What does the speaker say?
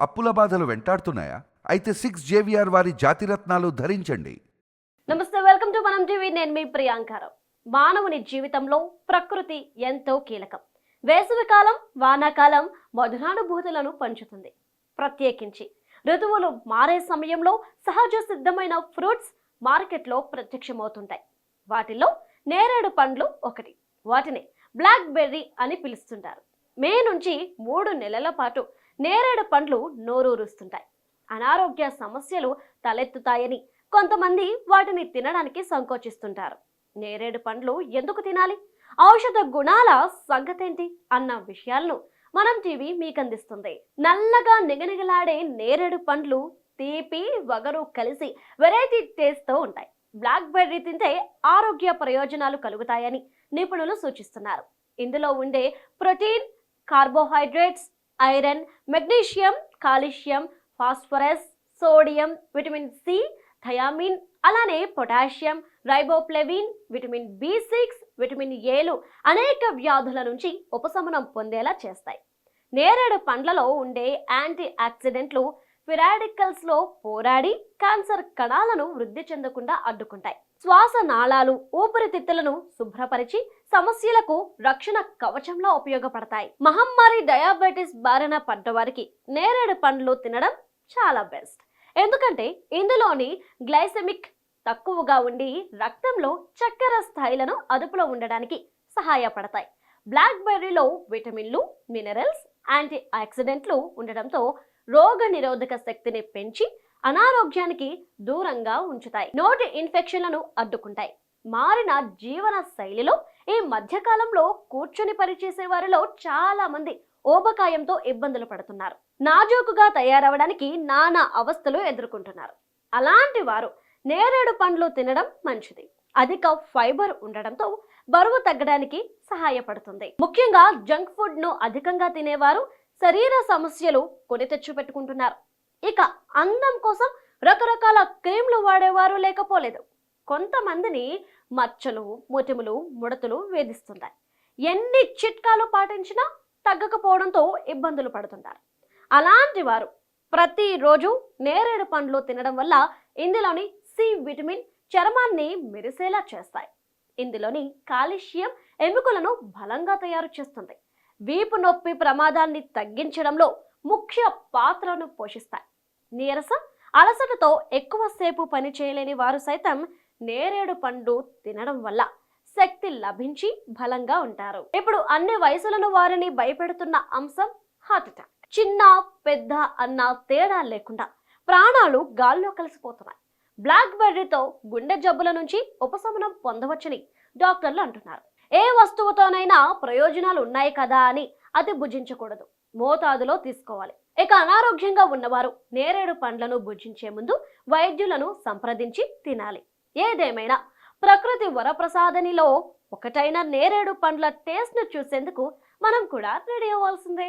అప్పుల బాధలు వెంటాడుతున్నాయా? అయితే సిక్స్ జేవిఆర్ వారి జాతిరత్నాలు ధరించండి. నమస్తే వెల్కమ్ టు మనం టీవీ. నేను మీ ప్రియాంకారం మానవుని జీవితంలో ప్రకృతి ఎంతో కీలకం. వేసవికాలం వానాకాలం మధురానుభూతులను పంచుతుంది. ప్రత్యేకించి ఋతువులు మారే సమయంలో సహజ సిద్ధమైన ఫ్రూట్స్ మార్కెట్లో ప్రత్యక్షమవుతుంటాయి. వాటిలో నేరేడు పండ్లు ఒకటి. వాటిని బ్లాక్ బెర్రీ అని పిలుస్తుంటారు. మే నుంచి మూడు నెలల పాటు నేరేడు పండ్లు నోరూరుస్తుంటాయి. అనారోగ్య సమస్యలు తలెత్తుతాయని కొంతమంది వాటిని తినడానికి సంకోచిస్తుంటారు. నేరేడు పండ్లు ఎందుకు తినాలి? ఔషధ గుణాల సంగతేంటి? అన్న విషయాలను మనం టీవీ మీకు అందిస్తుంది నల్లగా నిగనిగలాడే నేరేడు పండ్లు తీపి వగరు కలిసి వెరైటీ టేస్ట్తో ఉంటాయి. బ్లాక్ బెర్రీ తింటే ఆరోగ్య ప్రయోజనాలు కలుగుతాయని నిపుణులు సూచిస్తున్నారు. ఇందులో ఉండే protein carbohydrates iron magnesium calcium phosphorus sodium vitamin C thiamine అలానే potassium riboflavin vitamin B six vitamin ఏలు అనేక వ్యాధుల నుంచి ఉపశమనం పొందేలా చేస్తాయి. నేరేడు పండ్లలో ఉండే యాంటీ ఆక్సిడెంట్లు ఫిరాడికల్స్లో పోరాడి క్యాన్సర్ కణాలను వృద్ధి చెందకుండా అడ్డుకుంటాయి. శ్వాస నాళాలు ఊపిరితిత్తులను శుభ్రపరిచి సమస్యలకు రక్షణ కవచంలా ఉపయోగపడతాయి. మహమ్మారి డయాబెటిస్ బారిన పడ్డవారికి నేరేడు పండ్లు తినడం చాలా బెస్ట్. ఎందుకంటే ఇందులోని గ్లైసెమిక్ తక్కువగా ఉండి రక్తంలో చక్కెర స్థాయిలను అదుపులో ఉండడానికి సహాయపడతాయి. బ్లాక్ బెర్రీలో విటమిన్లు మినరల్స్ యాంటీ ఆక్సిడెంట్లు ఉండడంతో రోగ నిరోధక శక్తిని పెంచి అనారోగ్యానికి దూరంగా ఉంచుతాయి. నోటి ఇన్ఫెక్షన్లను అడ్డుకుంటాయి. మారిన జీవన శైలిలో ఈ మధ్యకాలంలో కూర్చొని పనిచేసే వారిలో చాలా మంది ఓబకాయంతో ఇబ్బందులు పడుతున్నారు. నాజూకుగా తయారవడానికి నానా అవస్థలు ఎదుర్కొంటున్నారు. అలాంటి వారు నేరేడు పండ్లు తినడం మంచిది. అధిక ఫైబర్ ఉండడంతో బరువు తగ్గడానికి సహాయపడుతుంది. ముఖ్యంగా జంక్ ఫుడ్ను అధికంగా తినేవారు శరీర సమస్యలు కొని తెచ్చిపెట్టుకుంటున్నారు ఇక అందం కోసం రకరకాల క్రీమ్లు వాడేవారు లేకపోలేదు. కొంతమందిని మచ్చలు ముటిములు ముడతలు వేధిస్తుంటాయి. ఎన్ని చిట్కాలు పాటించినా తగ్గకపోవడంతో ఇబ్బందులు పడుతుంటారు. అలాంటి వారు ప్రతిరోజు నేరేడు పండ్లు తినడం వల్ల ఇందులోని సి విటమిన్ చర్మాన్ని మెరిసేలా చేస్తాయి. ఇందులోని కాల్షియం ఎముకలను బలంగా తయారు చేస్తుంది. వీపు నొప్పి ప్రమాదాన్ని తగ్గించడంలో ముఖ్య పాత్రను పోషిస్తాయి. నీరసం అలసటతో ఎక్కువసేపు పని చేయలేని వారు సైతం నేరేడు పండు తినడం వల్ల శక్తి లభించి బలంగా ఉంటారు. ఇప్పుడు అన్ని వయసులను వారిని భయపెడుతున్న అంశం హార్ట్ అటాక్. చిన్న పెద్ద అన్న తేడా లేకుండా ప్రాణాలు గాల్లో కలిసిపోతున్నాయి. బ్లాక్ బెర్రీతో గుండె జబ్బుల నుంచి ఉపశమనం పొందవచ్చని డాక్టర్లు అంటున్నారు. ఏ వస్తువుతోనైనా ప్రయోజనాలు ఉన్నాయి కదా అని అది భుజించకూడదు. మోతాదులో తీసుకోవాలి. ఇక అనారోగ్యంగా ఉన్నవారు నేరేడు పండ్లను భుజించే ముందు వైద్యులను సంప్రదించి తినాలి. ఏదేమైనా ప్రకృతి వరప్రసాదనిలో ఒకటైన నేరేడు పండ్ల టేస్ట్ను చూసేందుకు మనం కూడా రెడీ అవ్వాల్సిందే.